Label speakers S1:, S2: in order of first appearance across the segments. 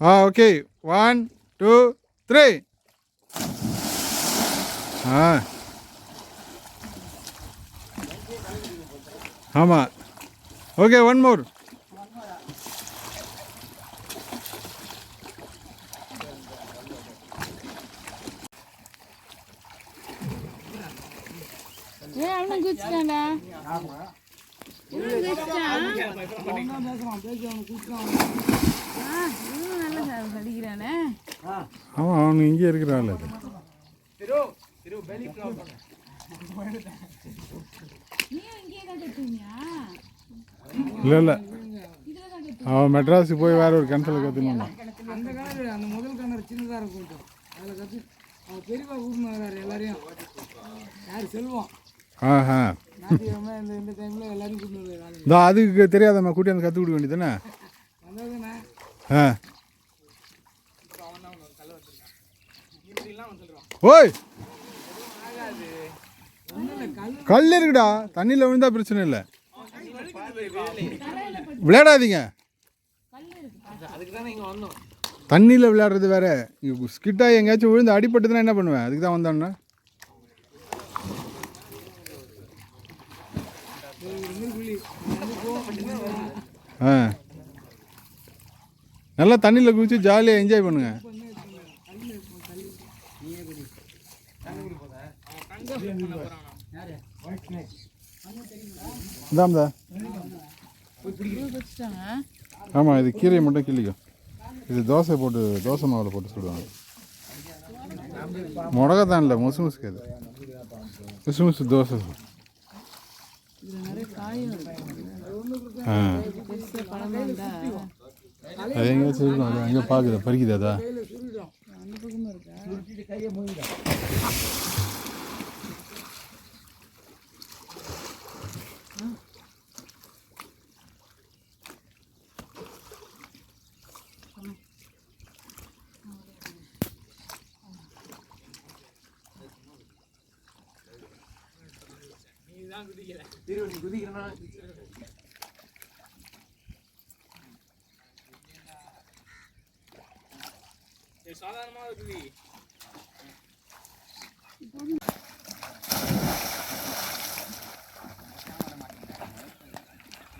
S1: ஆ okay. One two three ah. ஆமாம் okay one more
S2: குதிச்சிட்டான்டா. குதிச்சிட்டான். நல்லா படிக்கிறானே
S1: ஆமாம் அவனு இங்கே இருக்கிறாள் அது இல்லை இல்லை. அவன் மெட்ராஸுக்கு போய் வேற ஒரு கிணத்துல கற்றுக்கணும்
S3: அந்த கிணறு அந்த முதல் கிணறு சின்னதாக இருக்கும் அதில் கற்று அவன் பெரியப்பா கூட்டின்னு வர்றாரு எல்லாரையும். யார்? செல்வம்.
S1: ஆஹா
S3: இந்த
S1: அதுக்கு தெரியாதம்மா கூட்டி வந்து கற்றுக் கொடுக்க வேண்டியதானே ஆ. ஓய்! கல் இருக்குடா. தண்ணியில் விழுந்தா பிரச்சனை இல்லை. விளையாடாதீங்க. தண்ணியில் விளையாடுறது வேற. ஸ்கிட்டாக எங்கேயாச்சும் விழுந்து அடிபட்டதுன்னா என்ன பண்ணுவேன்? அதுக்கு தான் வந்தான்னா? ஆ. நல்லா தண்ணியில் குதிச்சு ஜாலியாக என்ஜாய் பண்ணுங்க. இதாம்தா ஆமாம் இது கீரையை மட்டும் கிள்ளிக்கும் இது தோசை போட்டு தோசை மாவில் போட்டு சுடுவாங்க. மிளகா தான் இல்லை முசு முசுக்கு அது. முசு முசு தோசை.
S2: இதில் நிறைய காயும் இருக்கு
S1: ஆ.
S2: பெருசாக பழமாக இருந்தா
S1: அது எங்கேயாச்சும் இருக்கும் அது எங்கே பார்க்குது பறிக்குது அதா
S2: அந்த பக்கமும் இருக்கா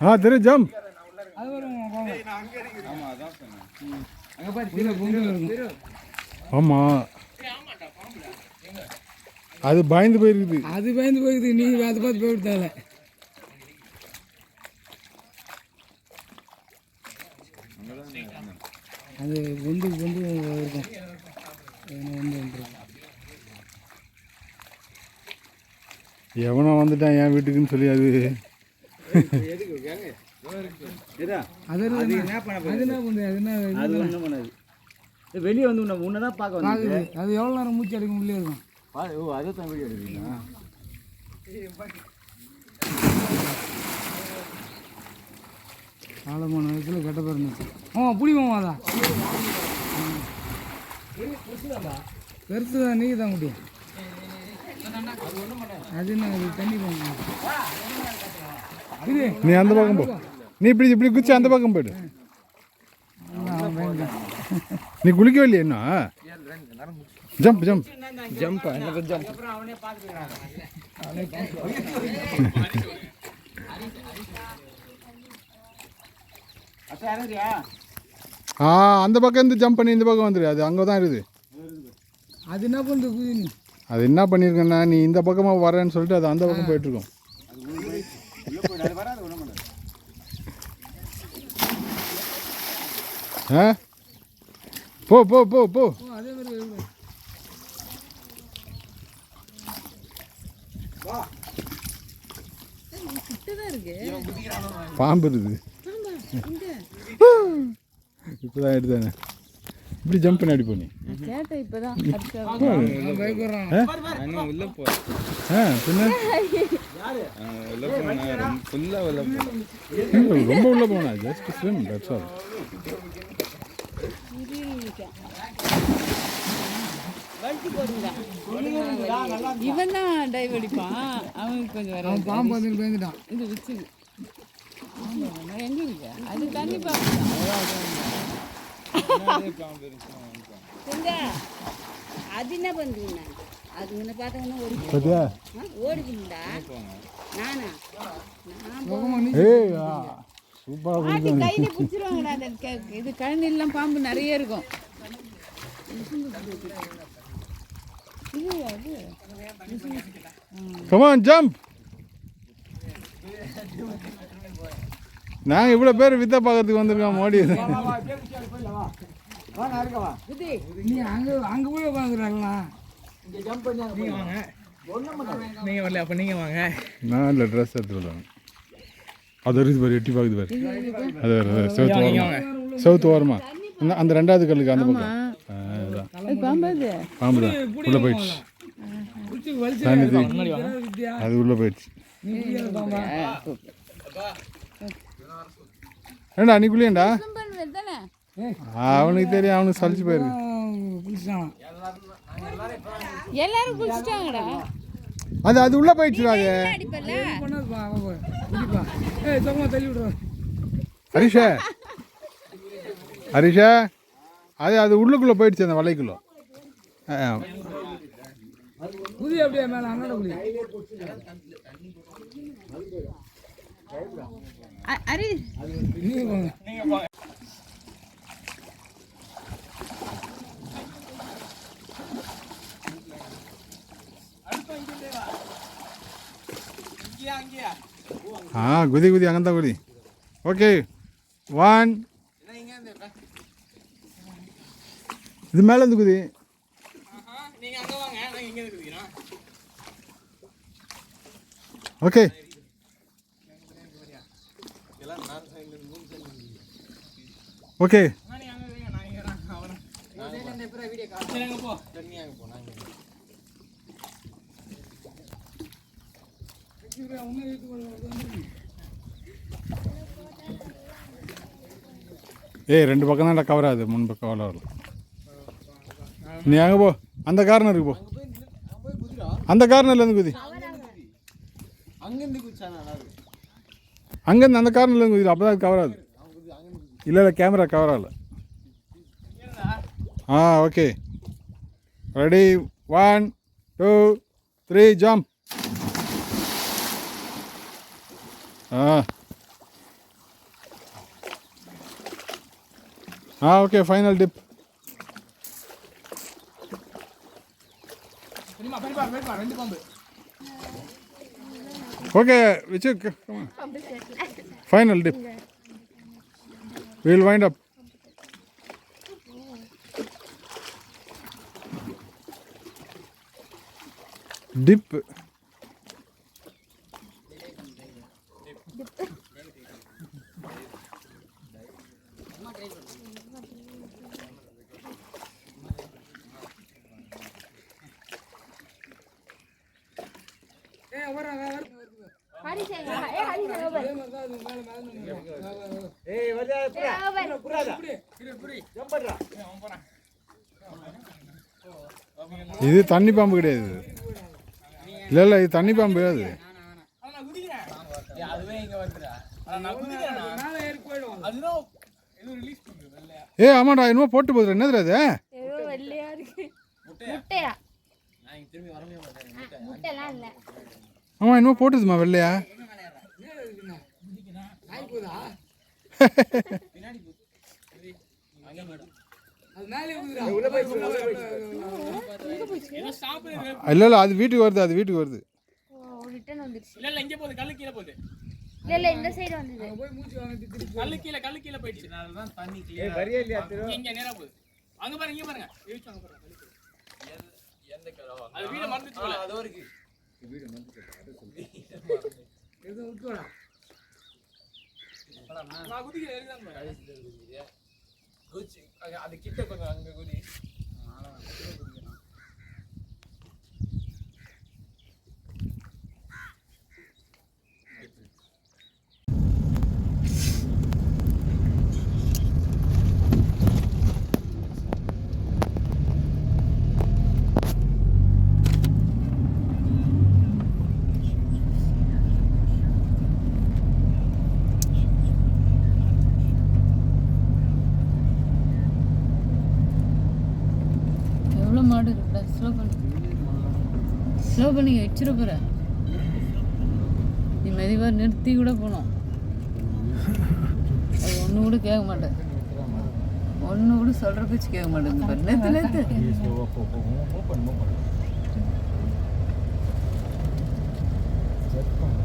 S1: ஆ தெரு ஜம்ப்
S3: அது வரும் போங்க அங்கே பாரு கீழே பொங்கல் இருக்கும்
S1: ஆமாம் அது பயந்து போயிருக்குது.
S3: அது பயந்து போயிடுது நீ அதை பார்த்து போய்விட்டால அது வந்து வந்து இருக்கும்.
S1: எவனோ வந்துட்டான் என் வீட்டுக்குன்னு சொல்லி அது
S4: வெளியே வந்து உன்னை உன்னை தான் பார்க்க
S3: அது எவ்வளோ நேரம் மூச்சு அடிக்க உள்ளே இருக்கும்.
S4: ஓ அதை தான் வீடியோ எடுக்கிறீங்களா?
S3: ஆளமான வயசுல கெட்ட பேர் இருந்துச்சு. ஆ புடிமாமா அதான் பெருசு தான் நீ தான் முடியும் அது என்ன தண்ணி போங்க
S1: நீ அந்த பக்கம் போ. நீ இப்படி இப்படி குச்சி அந்த பக்கம் போயிடு. நீ குளிக்கவே இல்லையா இன்னும்? ஜம்ப் ஜம்ப்
S3: ஜம்ப் ஜம்ப்
S1: ஆ அந்த பக்கம் இருந்து ஜம்ப் பண்ணி இந்த பக்கம் வந்துடு அது அங்கே தான் இருக்குது.
S3: அது என்ன பண்ணுது
S1: அது என்ன பண்ணியிருக்கேன்னா நீ இந்த பக்கமாக வரேன்னு சொல்லிட்டு அது அந்த பக்கம் போயிட்டுருக்கோம். ஆ? போ போ போ போ
S3: ஓ அதே மாதிரி வருது.
S2: கிட்ட தான் இருக்கு
S1: பாம்பு இருக்குது.
S2: இங்க.
S1: இப்போ தான் எடுத்தானே. இப்படி ஜம்ப் பண்ணி அடி பண்ணி
S2: கேட்டேன் இப்பதான்.
S3: அவன் பயப்படுறான்
S1: ஆ? பின்ன? ரொம்ப உள்ள போனா. ஜஸ்ட் ஸ்விம் தட்ஸ் ஆல்
S2: இவன் தான் டைவ் அடிப்பான். அவனுக்கு கொஞ்சம் வர
S3: பாம்பு வந்து பயந்துட்டான்.
S2: இது வச்சு. ஆமா எங்க இருக்கு? அது தண்ணி பாம்பு அது என்ன பண்ணுறீங்க அது உன்னை பார்த்த உடனே ஓடி ஓடிக்கிண்டா நானா? நான் கையில பிடிச்சிருவாங்கடா அந்த க- இது கழனிலாம் பாம்பு நிறைய இருக்கும். அது
S1: கமான் ஜம்ப் நாங்கள் இவ்வளோ பேர் வித்த பார்க்கறதுக்கு வந்திருக்கோம் மோடி.
S3: நீ அங்கே அங்கே போய் உட்காந்துக்கிறாங்களா
S4: இங்கே ஜம்ப் பண்ணி அங்கே
S5: நீங்கள் வரல அப்போ நீங்கள் வாங்க.
S1: நான் இல்லை ட்ரெஸ் எடுத்து விடுவாங்க அது இருக்குது பாரு எட்டி பார்க்குது பாரு. அது செவத்து ஓரமா. செவத்து ஓரமா. அந்த ரெண்டாவது கல்லுக்கு அந்த பக்கம்.
S2: பாம்பு அது
S1: பாம்பு தான் உள்ளே போயிடுச்சு. அது உள்ளே போயிடுச்சு. ஏண்டா அன்னைக்குள்ளேண்டா அவனுக்கு தெரியும் அவனுக்கு சலிச்சு போயிருக்கு.
S2: எல்லாரும் குளிச்சிட்டாங்கடா
S1: அது அது உள்ளே போயிடுச்சுடா அது. ஹரிஷா. ஹரிஷா. அது அது உள்ளுக்குள்ளே போயிடுச்சு அந்த வலைக்குள்ள. ஆ, ஆ.
S3: புதி அப்படியே மேலே அண்ணாட புதி
S2: அ- அரி.
S3: நீங்க போங்க.
S1: ஆ குதி குதி அங்கே தான் குதி. ஓகே. ஒன் இது மேலே இருந்து குதி.
S5: நீங்கள் அங்கே வாங்க நான் இங்கே இருக்குதுக்கிறோம்
S1: ஓகே. ஓகே. ஏய் ரெண்டு பக்கம் தான் கவர் ஆகுது மூணு பக்கம் அவ்வளோ வரும் நீ அங்கே போ. அந்த கார்னருக்கு போ. அந்த கார்னர்ல இருந்து குதி.
S4: அங்கேருந்து
S1: அந்த கார்னர்ல இருந்து குதி அப்போ தான் கவர் ஆகுது இல்லை இல்லை கேமரா கவர் ஆகல ஆ okay. Ready. One two three jump ah. Ah okay final dip
S5: பெரியமா பெரியப்பா பெரியப்பா ரெண்டு பாம்பு
S1: okay Vichu final dip will wind up dip
S3: ஏய் வர வர
S4: ஏய் வரியா புறா புறாதா ஜம்ப் பண்ணுறா
S1: இது தண்ணி பாம்பு கிடையாது. இல்லை இல்லை இது தண்ணி பாம்பு கிடையாது.
S5: அதை
S1: ஏ ஆமாடா என்னமோ போட்டு போகுது என்னது அது
S6: ஏதோ வெள்ளையா இருக்கு. முட்டையா?
S5: நான் இங்க திரும்பி வரவே மாட்டேன்
S6: முட்டைலாம் இல்ல.
S1: ஆமாம் என்னமோ போட்டுதுமா வெள்ளையா? இல்லை இல்லை அது வீட்டுக்கு வருது அது வீட்டுக்கு வருது.
S6: ஓ ரிட்டர்ன் வந்துருச்சு.
S5: இல்ல இல்ல இங்கே போகுது கல்லு கீழே போகுது.
S6: இல்ல இல்ல இந்த சைடு வந்தது.
S3: போய் மூச்சு வாங்கிட்டு திருப்பி
S5: கல்லு கீழே கல்லு கீழே போயிடுச்சு. அதுதான் தண்ணி
S4: ஏய் வரியா இல்லையா திரு?
S5: இங்க நேரா போகுது. அங்க பாருங்க இங்க பாருங்க. அங்க பாருங்க அது வீட மறந்துச்சு போல. அது இருக்கு.
S3: எதுவும் விட்டுவாடா.
S5: நான் குதிக்கிறேன் இருக்குதான் குதிச்சு அது கிட்ட கொஞ்சம் அங்க குதி
S2: மாடு ஸ்லோ பண்ணி வச்சிட போற. நீ மெதுவாக நிறுத்தி கூட போகணும் அது ஒன்று கூட கேட்க மாட்டேன். ஒன்று கூட சொல்கிற பேச்சு கேட்க மாட்டேங்குது நேற்று நேற்று
S4: செக் பண்ணு.